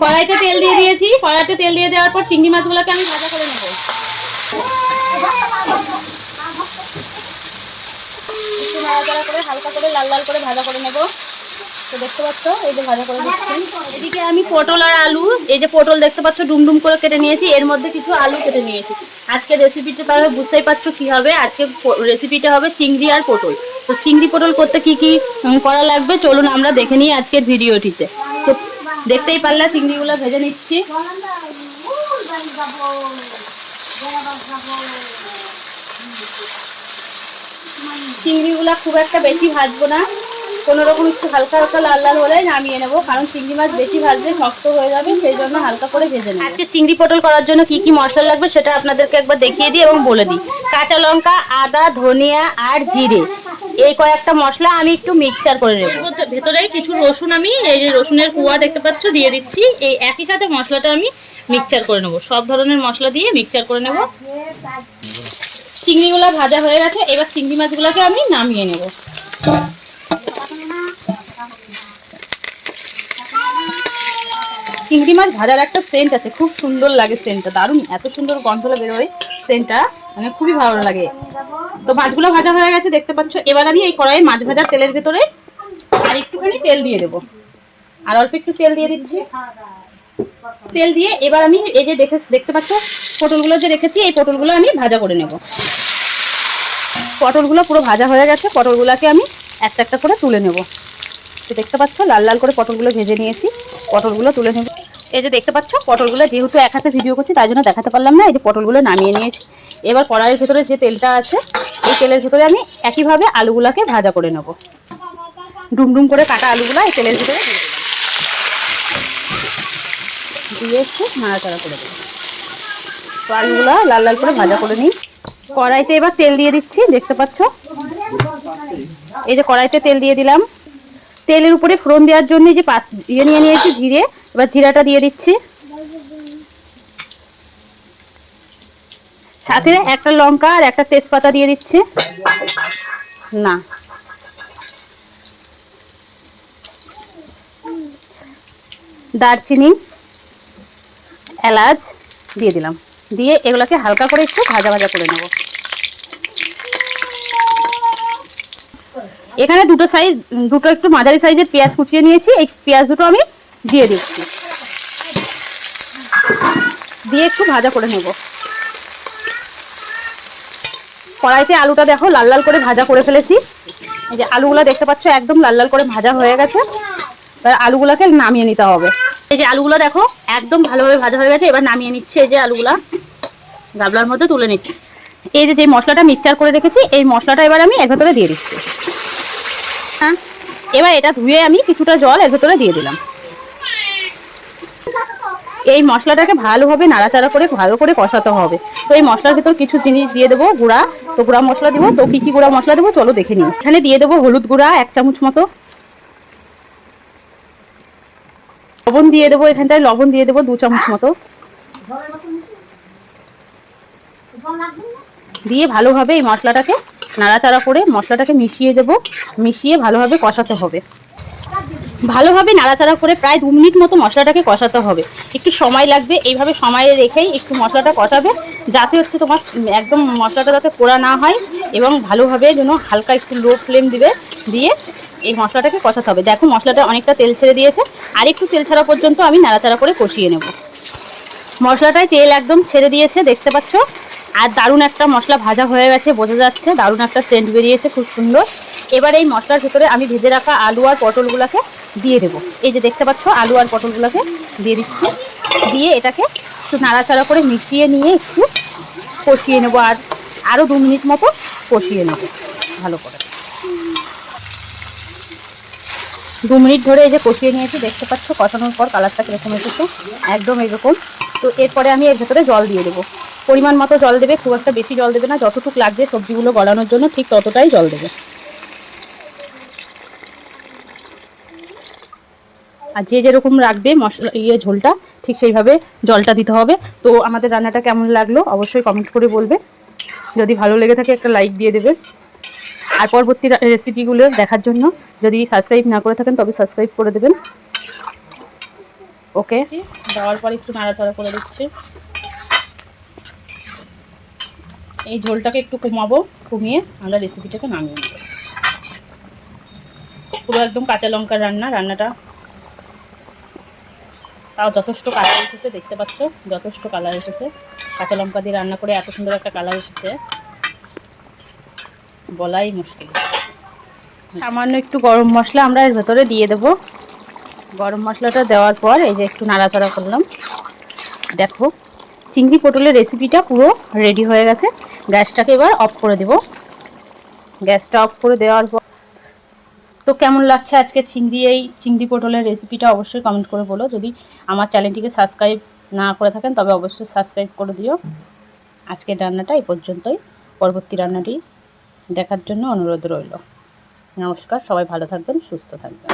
কড়াইতে তেল দিয়ে দিয়েছি। কড়াইতে তেল দিয়ে দেওয়ার পর চিংড়ি মাছগুলোকে আমি ভাজা করে নেব। করে হালকা করে লাল লাল করে ভাজা করে নেব। তো দেখতে পাচ্ছ, এই যে এদিকে আমি পটল আর আলু, এই যে পটল দেখতে পাচ্ছ, ডুমডুম করে কেটে নিয়েছি। এর মধ্যে কিছু আলু কেটে নিয়েছি। আজকে রেসিপিটা তাহলে বুঝতেই পারছ কি হবে। আজকে রেসিপিটা হবে চিংড়ি আর পটল। তো চিংড়ি পটল করতে কি কি করা লাগবে? চলুন আমরা দেখে নিই আজকের ভিডিওটিতে। তো দেখতেই পারলে, চিংড়িগুলো ভেজে নিচ্ছি। চিংড়িগুলো খুব একটা বেশি ভাজবো না। কোনো রকম একটু হালকা হালকা লাল লাল হলে নামিয়ে নেব। কারণ চিংড়ি মাছ বেশি ভাজলে শক্ত হয়ে যাবে সেই জন্য হালকা করে ভেজে নেব। আজকে চিংড়ি পটল করার জন্য কি কি মশলা লাগবে সেটা আপনাদেরকে একবার দেখিয়ে দিই এবং বলে দিই। কাঁচা লঙ্কা আদা ধনিয়া আর জিরে। এই কয়েকটা মশলা আমি একটু মিক্সচার করে নেব। ভেতরে কিছু রসুন আমি এই যে রসুনের কুয়া দেখতে পাচ্ছ দিয়ে দিচ্ছি। এই একই সাথে মশলাটা আমি মিক্সচার করে নেব। সব ধরনের মশলা দিয়ে মিক্সচার করে নেব। চিংড়িগুলো ভাজা হয়ে গেছে এবার চিংড়ি মাছগুলোকে আমি নামিয়ে নেব। চিংড়ি মাছ ভাজার একটা সেন্ট আছে, খুব সুন্দর লাগে সেন্টটা দারুণ। এত সুন্দর গন্ধটা বেরোয় সেন্টটা মানে খুবই ভালো লাগে। তো মাছগুলো ভাজা হয়ে গেছে, দেখতে পাচ্ছ? এবার আমি এই কড়াইয়ে মাছ ভাজার তেলের ভেতরে আর একটুখানি তেল দিয়ে দেবো। আর অল্প একটু তেল দিয়ে দিচ্ছি। তেল দিয়ে এবার আমি এই যে দেখে, দেখতে পাচ্ছ? পটলগুলো যে রেখেছি, এই পটলগুলো আমি ভাজা করে নেব। পটলগুলো পুরো ভাজা হয়ে গেছে, পটলগুলোকে আমি একটা একটা করে তুলে নেব। তো দেখতে পাচ্ছ? লাল লাল করে পটলগুলো ভেজে নিয়েছি। পটলগুলো তুলে নেব। এই যে দেখতে পাচ্ছ, পটলগুলো যেহেতু এক হাতে ভিডিও করছি, তাই জন্য দেখাতে পারলাম না। এই যে পটলগুলো নামিয়ে নিয়েছি। এবার কড়াইয়ের ভেতরে যে তেলটা আছে, এই তেলের ভেতরে আমি একইভাবে আলুগুলোকে ভাজা করে নেব। ডুমডুম করে কাটা আলুগুলো এই তেলের ভেতরে দিয়ে দিলাম। দিয়ে একটু নাড়াচাড়া করে দেবো। তো আলুগুলো লাল লাল করে ভাজা করে নিই। কড়াইতে এবার তেল দিয়ে দিচ্ছি, দেখতে পাচ্ছ? এই যে কড়াইতে তেল দিয়ে দিলাম। তেলের উপরে ফোড়ন দেওয়ার জন্য যে ইয়ে নিয়ে নিয়েছি, জিরে। এবার জিরাটা দিয়ে দিচ্ছি। সাথে একটা লঙ্কা আর একটা তেজপাতা দিয়ে দিচ্ছি। না। দারচিনি, এলাচ দিয়ে দিলাম। দিয়ে এগুলোকে হালকা করে একটু ভাজা ভাজা করে নেব। এখানে দুটো সাইজ দুটো একটু মাঝারি সাইজের পেঁয়াজ কুচিয়ে নিয়েছি। এই পেঁয়াজ দুটো আমি দিয়ে দিচ্ছি। দিয়ে একটু ভাজা করে নেব। কড়াইতে আলুটা দেখো, লাল লাল করে ভাজা করে ফেলেছি। এই যে আলুগুলো দেখতে পাচ্ছ, একদম লাল লাল করে ভাজা হয়ে গেছে। এবার আলুগুলোকে নামিয়ে নিতে হবে। এই যে আলুগুলো দেখো, একদম ভালোভাবে ভাজা হয়ে গেছে। এবার নামিয়ে নিচ্ছে এই যে আলুগুলা। গাবলার মধ্যে তুলে নিচ্ছি। এই যে যে মশলাটা মিক্সচার করে রেখেছি, এই মশলাটা এবার আমি এর ভেতরে দিয়ে দিচ্ছি। এবার এটা ধুয়ে আমি কিছুটা জল এর ভেতরে দিয়ে দিলাম। এই মশলাটাকে ভালোভাবে নাড়াচাড়া করে, ভালো করে কষাতে হবে। তো এই মশলার ভেতর কিছু জিনিস দিয়ে দেবো, গুঁড়া। তো গুঁড়া মশলা দেবো, তো কী কী গুঁড়া মশলা দেবো চলো দেখে নিই। এখানে দিয়ে দেবো হলুদ গুঁড়া, এক চামচ মতো। লবণ দিয়ে দেবো এখানটায়, লবণ দিয়ে দেবো দু চামচ মতো। দিয়ে ভালোভাবে এই মশলাটাকে নাড়াচাড়া করে মশলাটাকে মিশিয়ে দেব। মিশিয়ে ভালোভাবে কষাতে হবে। ভালোভাবে নাড়াচাড়া করে প্রায় দু মিনিট মতো মশলাটাকে কষাতে হবে। একটু সময় লাগবে, এইভাবে সময় রেখেই একটু মশলাটা কষাবে, যাতে হচ্ছে তোমার একদম মশলাটা যাতে পোড়া না হয় এবং ভালোভাবে যেন হালকা একটু লো ফ্লেম দিবে, দিয়ে এই মশলাটাকে কষাতে হবে। দেখো মশলাটা অনেকটা তেল ছেড়ে দিয়েছে। আর একটু তেল ছাড়া পর্যন্ত আমি নাড়াচাড়া করে কষিয়ে নেব। মশলাটায় তেল একদম ছেড়ে দিয়েছে, দেখতে পাচ্ছ? আর দারুণ একটা মশলা ভাজা হয়ে গেছে, বোঝা যাচ্ছে। দারুণ একটা সেন্ট বেরিয়েছে, খুব সুন্দর। এবার এই মশলার ভেতরে আমি ভেজে রাখা আলু আর পটলগুলোকে দিয়ে দেবো। এই যে দেখতে পাচ্ছ, আলু আর পটলগুলোকে দিয়ে দিচ্ছি। দিয়ে এটাকে একটু নাড়াচাড়া করে মিশিয়ে নিয়ে একটু কষিয়ে নেব আর আরও দু মিনিট মতো কষিয়ে নেব, ভালো করে। দু মিনিট ধরে এই যে কষিয়ে নিয়েছি, দেখতে পাচ্ছ, কষানোর পর কালারটা কীরকম এসেছে? একদম এরকম। তো এরপরে আমি এর ভেতরে জল দিয়ে দেবো। পরিমাণ মতো জল দেবে, খুব একটা বেশি জল দেবে না, যতটুকু লাগবে সবজিগুলো গলানোর জন্য ঠিক ততটাই জল দেবে। আর যে যেরকম রাখবে মশলা ইয়ে ঝোলটা, ঠিক সেইভাবে জলটা দিতে হবে। তো আমাদের রান্নাটা কেমন লাগল অবশ্যই কমেন্ট করে বলবে। যদি ভালো লেগে থাকে একটা লাইক দিয়ে দেবে। আর পরবর্তী রেসিপিগুলো দেখার জন্য যদি সাবস্ক্রাইব না করে থাকেন তবে সাবস্ক্রাইব করে দেবেন। ওকে দেওয়ার পর একটু নাড়াচাড়া করে দিচ্ছি। এই ঝোলটাকে একটু কমাবো, কমিয়ে আমরা রেসিপিটাকে নামিয়ে নেব। পুরো একদম কাঁচা লঙ্কার রান্না, রান্নাটা তাও যথেষ্ট কালার এসেছে, দেখতে পাচ্ছ? যথেষ্ট কালার এসেছে। কাঁচা লঙ্কা দিয়ে রান্না করে এত সুন্দর একটা কালার এসেছে। বলাই মুশকিল। সামান্য একটু গরম মশলা আমরা এর ভেতরে দিয়ে দেব। গরম মশলাটা দেওয়ার পর এই যে একটু নাড়াচাড়া করলাম। দেখো চিংড়ি পটলের রেসিপিটা পুরো রেডি হয়ে গেছে। গ্যাসটাকে এবার অফ করে দেব। গ্যাসটা অফ করে দেওয়ার পর তো কেমন লাগছে আজকে চিংড়ি, এই চিংড়ি পটলের রেসিপিটা অবশ্যই কমেন্ট করে বলো। যদি আমার চ্যানেলটিকে সাবস্ক্রাইব না করে থাকেন, তবে অবশ্যই সাবস্ক্রাইব করে দিও। আজকের রান্নাটা এই পর্যন্তই। পরবর্তী রান্নাটি দেখার জন্য অনুরোধ রইল। নমস্কার, সবাই ভালো থাকবেন, সুস্থ থাকবেন।